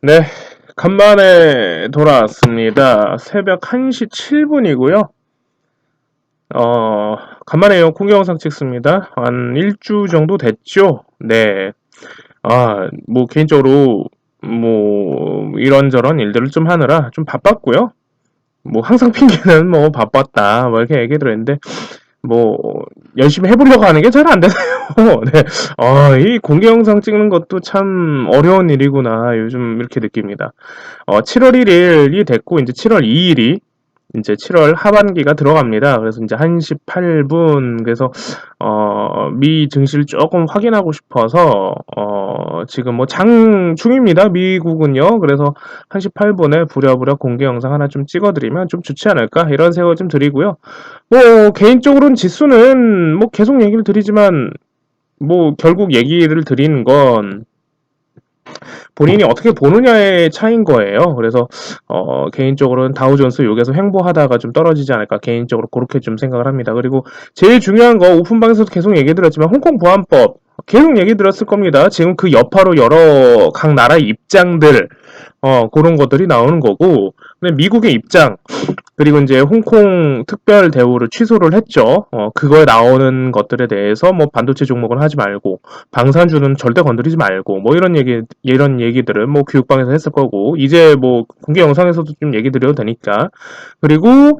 네, 간만에 돌아왔습니다. 새벽 1시 7분이고요. 어, 간만에 공개 영상 찍습니다. 한 일주 정도 됐죠? 네. 아, 뭐, 개인적으로, 뭐, 이런저런 일들을 좀 하느라 좀 바빴고요. 뭐, 항상 핑계는 뭐, 바빴다. 뭐, 이렇게 얘기 들었는데, 뭐, 열심히 해보려고 하는 게 잘 안 되네요. 네. 아, 이 공개 영상 찍는 것도 참 어려운 일이구나. 요즘 이렇게 느낍니다. 어, 7월 1일이 됐고, 이제 7월 2일이 이제 7월 하반기가 들어갑니다. 그래서 이제 1시 8분, 그래서, 어, 미 증시를 조금 확인하고 싶어서, 어, 지금 뭐 장 중입니다. 미국은요. 그래서 1시 8분에 부랴부랴 공개 영상 하나 좀 찍어드리면 좀 좋지 않을까? 이런 생각을 좀 드리고요. 뭐, 개인적으로는 지수는 뭐 계속 얘기를 드리지만, 뭐, 결국 얘기를 드리는 건, 본인이 어떻게 보느냐의 차이인 거예요. 그래서 어, 개인적으로는 다우존스 여기서 횡보하다가 좀 떨어지지 않을까 개인적으로 그렇게 좀 생각을 합니다. 그리고 제일 중요한 거 오픈방에서도 계속 얘기 드렸지만 홍콩 보안법 계속 얘기 들었을 겁니다. 지금 그 여파로 여러 각 나라의 입장들 어, 그런 것들이 나오는 거고 근데 미국의 입장 그리고 이제 홍콩 특별 대우를 취소를 했죠. 어, 그거에 나오는 것들에 대해서 뭐 반도체 종목은 하지 말고 방산주는 절대 건드리지 말고 뭐 이런 얘기 이런 얘기들을 뭐 교육방에서 했을 거고 이제 뭐 공개 영상에서도 좀 얘기 드려도 되니까 그리고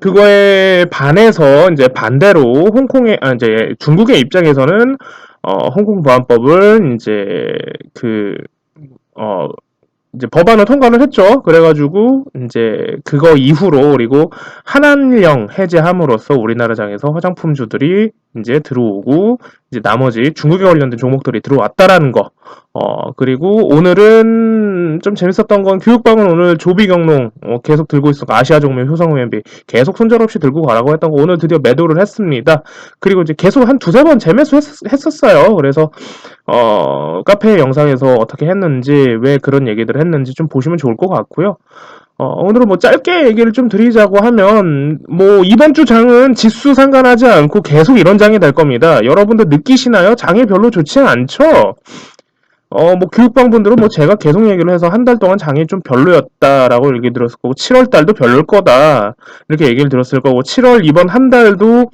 그거에 반해서 이제 반대로 홍콩의 아 이제 중국의 입장에서는 어 홍콩 보안법을 이제 그어 이제 법안을 통과를 했죠. 그래가지고 이제 그거 이후로 그리고 한한령 해제함으로써 우리나라 장에서 화장품주들이 이제 들어오고 이제 나머지 중국에 관련된 종목들이 들어왔다라는 거. 어 그리고 오늘은 좀 재밌었던 건 교육방은 오늘 조비 경롱 어, 계속 들고 있었고 아시아 종목 효성 웬비 계속 손절 없이 들고 가라고 했던 거 오늘 드디어 매도를 했습니다. 그리고 이제 계속 한 두세 번 재매수 했, 했었어요. 그래서 어, 카페 영상에서 어떻게 했는지, 왜 그런 얘기들을 했는지 좀 보시면 좋을 것 같고요. 어, 오늘은 뭐 짧게 얘기를 좀 드리자고 하면, 뭐, 이번 주 장은 지수 상관하지 않고 계속 이런 장이 될 겁니다. 여러분들 느끼시나요? 장이 별로 좋지 않죠? 어, 뭐, 교육방 분들은 뭐, 제가 계속 얘기를 해서 한 달 동안 장이 좀 별로였다라고 얘기 들었을 거고, 7월 달도 별로일 거다. 이렇게 얘기를 들었을 거고, 7월 이번 한 달도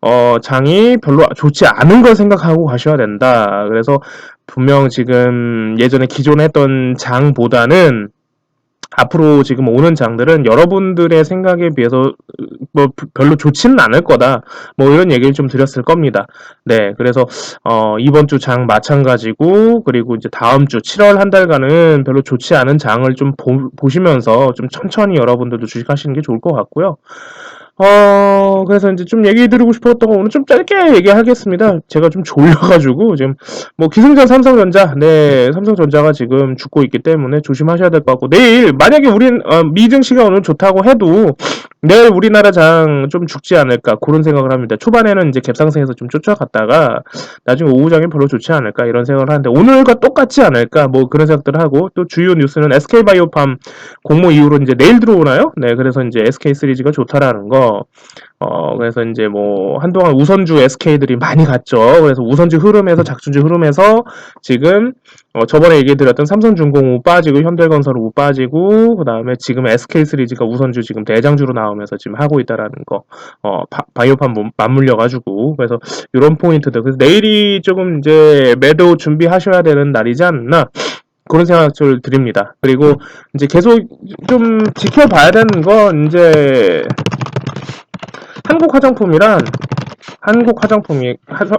어, 장이 별로 좋지 않은 걸 생각하고 가셔야 된다. 그래서 분명 지금 예전에 기존에 했던 장보다는 앞으로 지금 오는 장들은 여러분들의 생각에 비해서 뭐 별로 좋지는 않을 거다. 뭐 이런 얘기를 좀 드렸을 겁니다. 네, 그래서 어 이번 주 장 마찬가지고 그리고 이제 다음 주 7월 한 달간은 별로 좋지 않은 장을 좀 보, 보시면서 좀 천천히 여러분들도 주식하시는 게 좋을 것 같고요. 어, 그래서 이제 좀 얘기 드리고 싶었던 거 오늘 좀 짧게 얘기하겠습니다. 제가 좀 졸려가지고, 지금, 뭐, 기승전 삼성전자, 네, 삼성전자가 지금 죽고 있기 때문에 조심하셔야 될 것 같고, 내일, 만약에 우린, 어, 미증시가 오늘 좋다고 해도, 내일 우리나라 장 좀 죽지 않을까, 그런 생각을 합니다. 초반에는 이제 갭상승해서 좀 쫓아갔다가, 나중에 오후장에 별로 좋지 않을까, 이런 생각을 하는데, 오늘과 똑같지 않을까, 뭐, 그런 생각들을 하고, 또 주요 뉴스는 SK바이오팜 공모 이후로 이제 내일 들어오나요? 네, 그래서 이제 SK 시리즈가 좋다라는 거, 어, 그래서 이제 뭐, 한동안 우선주 SK들이 많이 갔죠. 그래서 우선주 흐름에서 작전주 흐름에서 지금, 어, 저번에 얘기 드렸던 삼성중공 못 빠지고, 현대건설은 못 빠지고, 그 다음에 지금 SK 시리즈가 우선주 지금 대장주로 나오면서 지금 하고 있다라는 거, 어, 바, 이오판 맞물려가지고, 그래서 이런 포인트들. 그래서 내일이 조금 이제 매도 준비하셔야 되는 날이지 않나. 그런 생각을 드립니다. 그리고 이제 계속 좀 지켜봐야 되는 건 이제 한국 화장품이란 한국 화장품이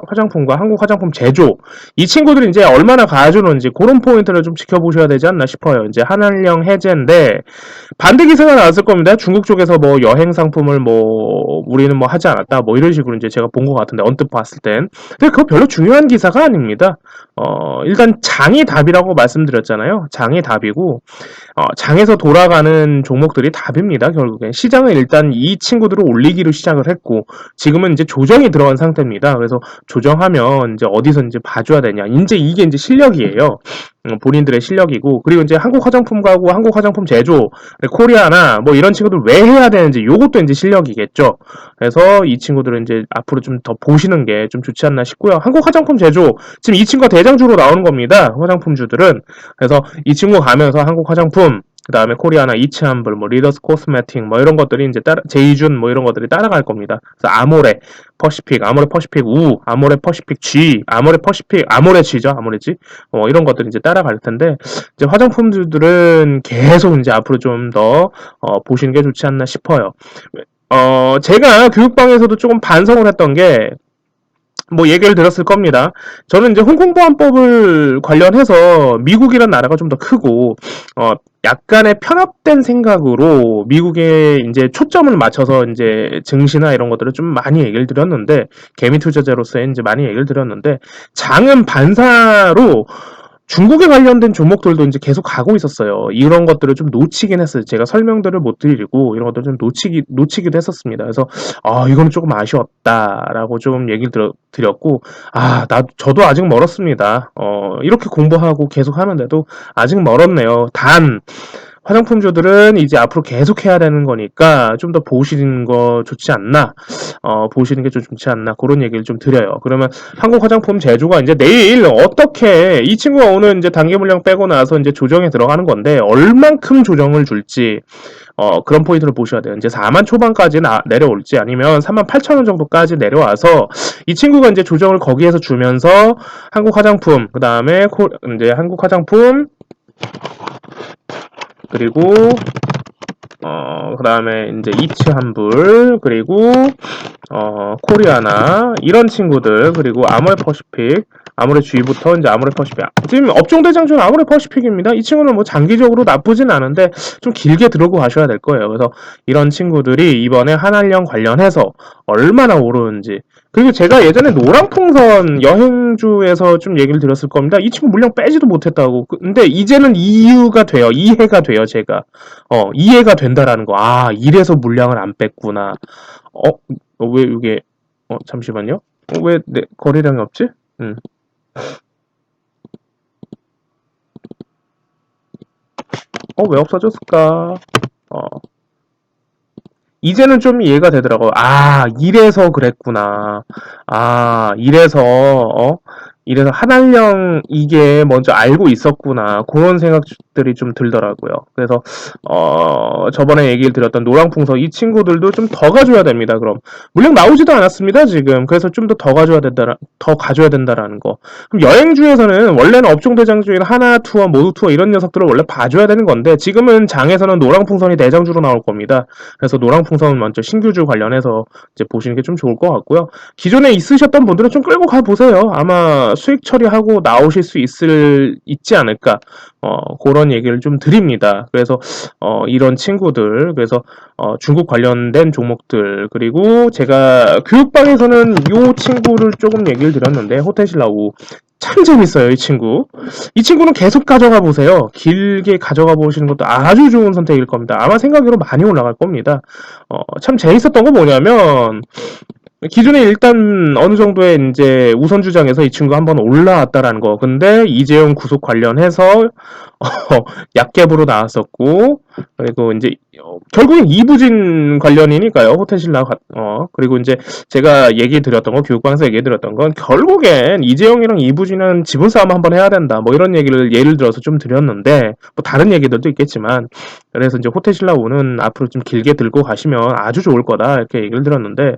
화장품과 한국 화장품 제조 이 친구들이 이제 얼마나 가져오는지 그런 포인트를 좀 지켜보셔야 되지 않나 싶어요. 이제 한한령 해제인데 반대 기사가 나왔을 겁니다. 중국 쪽에서 뭐 여행 상품을 뭐 우리는 뭐 하지 않았다 뭐 이런 식으로 이제 제가 본 것 같은데 언뜻 봤을 땐 근데 그거 별로 중요한 기사가 아닙니다. 어 일단 장이 답이라고 말씀드렸잖아요. 장이 답이고 어, 장에서 돌아가는 종목들이 답입니다. 결국엔 시장은 일단 이 친구들을 올리기로 시작을 했고 지금은 이제 조 정이 들어간 상태입니다. 그래서 조정하면 이제 어디서 이제 봐줘야 되냐. 이제 이게 이제 실력이에요. 음, 본인들의 실력이고 그리고 이제 한국 화장품 가고 한국 화장품 제조 코리아나 뭐 이런 친구들 왜 해야 되는지 요것도 이제 실력이겠죠. 그래서 이 친구들은 이제 앞으로 좀 더 보시는 게 좀 좋지 않나 싶고요. 한국 화장품 제조 지금 이 친구가 대장주로 나오는 겁니다. 화장품주들은 그래서 이 친구 가면서 한국 화장품 그 다음에 코리아나 이치함블, 뭐 리더스 코스메틱 뭐 이런 것들이 이제 따라 제이준 뭐 이런 것들이 따라갈 겁니다. 그래서 아모레, 퍼시픽, 아모레 퍼시픽 우, 아모레 퍼시픽 G, 아모레 퍼시픽 아모레 G죠, 아모레 G. 어, 이런 것들이 이제 따라갈 텐데 이제 화장품들은 계속 이제 앞으로 좀더 어, 보시는 게 좋지 않나 싶어요. 어, 제가 교육방에서도 조금 반성을 했던 게뭐 얘기를 들었을 겁니다. 저는 이제 홍콩보안법을 관련해서 미국이란 나라가 좀 더 크고 어 약간의 편협된 생각으로 미국에 이제 초점을 맞춰서 이제 증시나 이런 것들을 좀 많이 얘기를 드렸는데 개미 투자자로서 이제 많이 얘기를 드렸는데 장은 반사로 중국에 관련된 종목들도 이제 계속 가고 있었어요. 이런 것들을 좀 놓치긴 했어요. 제가 설명들을 못 드리고 이런 것들을 좀 놓치기 놓치기도 했었습니다. 그래서 아 이건 조금 아쉬웠다라고 좀 얘기를 들, 드렸고 아나 저도 아직 멀었습니다. 어 이렇게 공부하고 계속 하는데도 아직 멀었네요. 단 화장품주들은 이제 앞으로 계속 해야 되는 거니까 좀 더 보시는 거 좋지 않나 어, 보시는 게 좀 좋지 않나 그런 얘기를 좀 드려요. 그러면 한국 화장품 제조가 이제 내일 어떻게 이 친구가 오늘 이제 단계 물량 빼고 나서 이제 조정에 들어가는 건데 얼만큼 조정을 줄지 어, 그런 포인트를 보셔야 돼요. 이제 4만 초반까지 나, 내려올지 아니면 3만 8천 원 정도까지 내려와서 이 친구가 이제 조정을 거기에서 주면서 한국 화장품 그 다음에 이제 한국 화장품 그리고 어, 그 다음에 이제 이츠 한불, 그리고, 어, 코리아나, 이런 친구들, 그리고 아모레 퍼시픽, 아모레 G부터 이제 아모레 퍼시픽. 지금 업종 대장주는 아모레 퍼시픽입니다. 이 친구는 뭐 장기적으로 나쁘진 않은데 좀 길게 들고 가셔야 될 거예요. 그래서 이런 친구들이 이번에 한한령 관련해서 얼마나 오르는지, 그리고 제가 예전에 노랑풍선 여행주에서 좀 얘기를 드렸을 겁니다. 이 친구 물량 빼지도 못했다고. 근데 이제는 이유가 돼요. 이해가 돼요, 제가. 어, 이해가 된다라는 거. 아, 이래서 물량을 안 뺐구나. 어, 어 왜 이게, 어, 잠시만요. 어, 왜 내 거래량이 없지? 음. 어, 왜 없어졌을까? 어. 이제는 좀 이해가 되더라고요. 아, 이래서 그랬구나. 아, 이래서, 어? 이래서 한한령 이게 먼저 알고 있었구나 그런 생각들이 좀 들더라고요. 그래서 어 저번에 얘기를 드렸던 노랑풍선 이 친구들도 좀 더 가져야 됩니다. 그럼 물량 나오지도 않았습니다 지금. 그래서 좀 더 더 가져야 된다 더 가져야 된다라는 거. 그럼 여행주에서는 원래는 업종 대장주인 하나 투어 모두 투어 이런 녀석들을 원래 봐줘야 되는 건데 지금은 장에서는 노랑풍선이 대장주로 나올 겁니다. 그래서 노랑풍선 먼저 신규주 관련해서 이제 보시는 게 좀 좋을 것 같고요. 기존에 있으셨던 분들은 좀 끌고 가 보세요. 아마 수익 처리하고 나오실 수 있을 있지 않을까 어, 그런 얘기를 좀 드립니다. 그래서 어, 이런 친구들 그래서 어, 중국 관련된 종목들 그리고 제가 교육방에서는 이 친구를 조금 얘기를 드렸는데 호텔신라우 참 재밌어요, 이 친구. 이 친구는 계속 가져가 보세요. 길게 가져가 보시는 것도 아주 좋은 선택일 겁니다. 아마 생각으로 많이 올라갈 겁니다. 어, 참 재밌었던 건 뭐냐면, 기존에 일단 어느 정도의 이제 우선 주장에서 이 친구가 한번 올라왔다라는 거. 근데 이재용 구속 관련해서 어, 약갭으로 나왔었고 그리고 이제 어, 결국엔 이부진 관련이니까요. 호텔신라 어 그리고 이제 제가 얘기 드렸던 거 교육방에서 얘기 드렸던 건 결국엔 이재용이랑 이부진은 지분 싸움 한번 해야 된다. 뭐 이런 얘기를 예를 들어서 좀 드렸는데 뭐 다른 얘기들도 있겠지만 그래서 이제 호텔신라 오는 앞으로 좀 길게 들고 가시면 아주 좋을 거다 이렇게 얘기를 드렸는데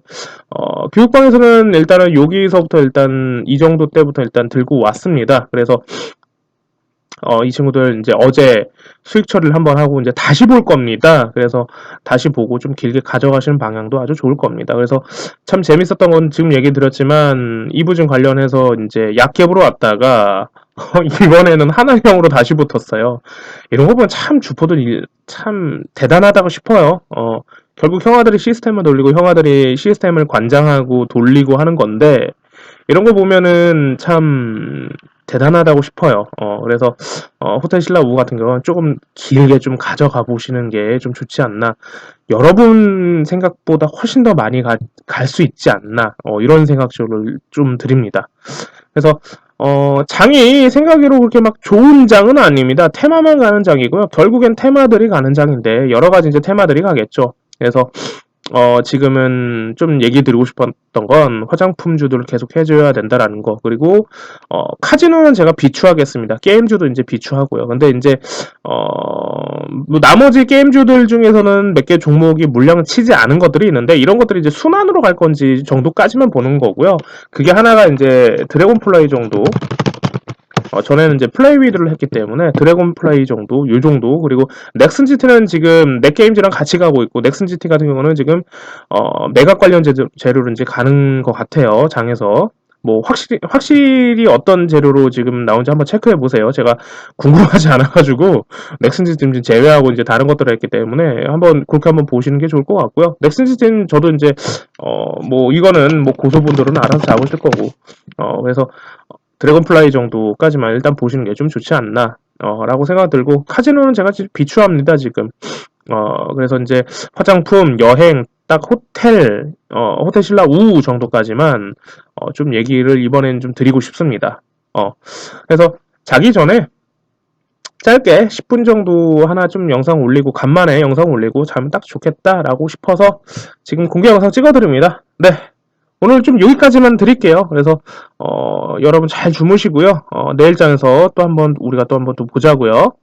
어 교육방에서는 일단은 여기서부터 일단 이 정도 때부터 일단 들고 왔습니다. 그래서 어, 이 친구들 이제 어제 수익 처리를 한번 하고 이제 다시 볼 겁니다. 그래서 다시 보고 좀 길게 가져가시는 방향도 아주 좋을 겁니다. 그래서 참 재밌었던 건 지금 얘기 드렸지만 이부진 관련해서 이제 약캡으로 왔다가 이번에는 하나형으로 다시 붙었어요. 이런 거 보면 참 주포들 참 대단하다고 싶어요. 어, 결국 형아들이 시스템을 돌리고 형아들이 시스템을 관장하고 돌리고 하는 건데 이런 거 보면은 참 대단하다고 싶어요. 어, 그래서 어, 호텔 신라 우 같은 경우는 조금 길게 좀 가져가 보시는 게 좀 좋지 않나. 여러분 생각보다 훨씬 더 많이 갈 수 있지 않나. 어, 이런 생각을 좀 드립니다. 그래서 어, 장이 생각으로 그렇게 막 좋은 장은 아닙니다. 테마만 가는 장이고요. 결국엔 테마들이 가는 장인데 여러 가지 이제 테마들이 가겠죠. 그래서 어, 지금은 좀 얘기 드리고 싶었던 건 화장품주들을 계속 해줘야 된다라는 거. 그리고, 어, 카지노는 제가 비추하겠습니다. 게임주도 이제 비추하고요. 근데 이제, 어, 뭐 나머지 게임주들 중에서는 몇 개 종목이 물량 치지 않은 것들이 있는데, 이런 것들이 이제 순환으로 갈 건지 정도까지만 보는 거고요. 그게 하나가 이제 드래곤 플라이 정도. 어, 전에는 이제 플레이위드를 했기 때문에 드래곤 플레이 정도, 요 정도 그리고 넥슨 GT는 지금 넷게임즈랑 같이 가고 있고 넥슨 GT 같은 경우는 지금 어, 매각 관련 재료, 재료로 이제 가는 것 같아요 장에서 뭐 확실히 확실히 어떤 재료로 지금 나온지 한번 체크해 보세요. 제가 궁금하지 않아가지고 넥슨 시스템 제외하고 이제 다른 것들을 했기 때문에 한번 그렇게 한번 보시는 게 좋을 것 같고요. 넥슨 시스템 저도 이제 어 뭐 이거는 뭐 고소분들은 알아서 잡으실 거고 어 그래서 드래곤플라이 정도까지만 일단 보시는 게 좀 좋지 않나 어, 라고 생각 들고 카지노는 제가 비추합니다 지금. 어, 그래서 이제 화장품 여행 딱 호텔 어, 호텔 신라 우 정도까지만 어, 좀 얘기를 이번엔 좀 드리고 싶습니다. 어, 그래서 자기 전에 짧게 10분 정도 하나 좀 영상 올리고 간만에 영상 올리고 자면 딱 좋겠다라고 싶어서 지금 공개 영상 찍어드립니다. 네 오늘 좀 여기까지만 드릴게요. 그래서 어, 여러분 잘 주무시고요. 어, 내일 장에서 또 한번 우리가 또 한번 또 보자고요.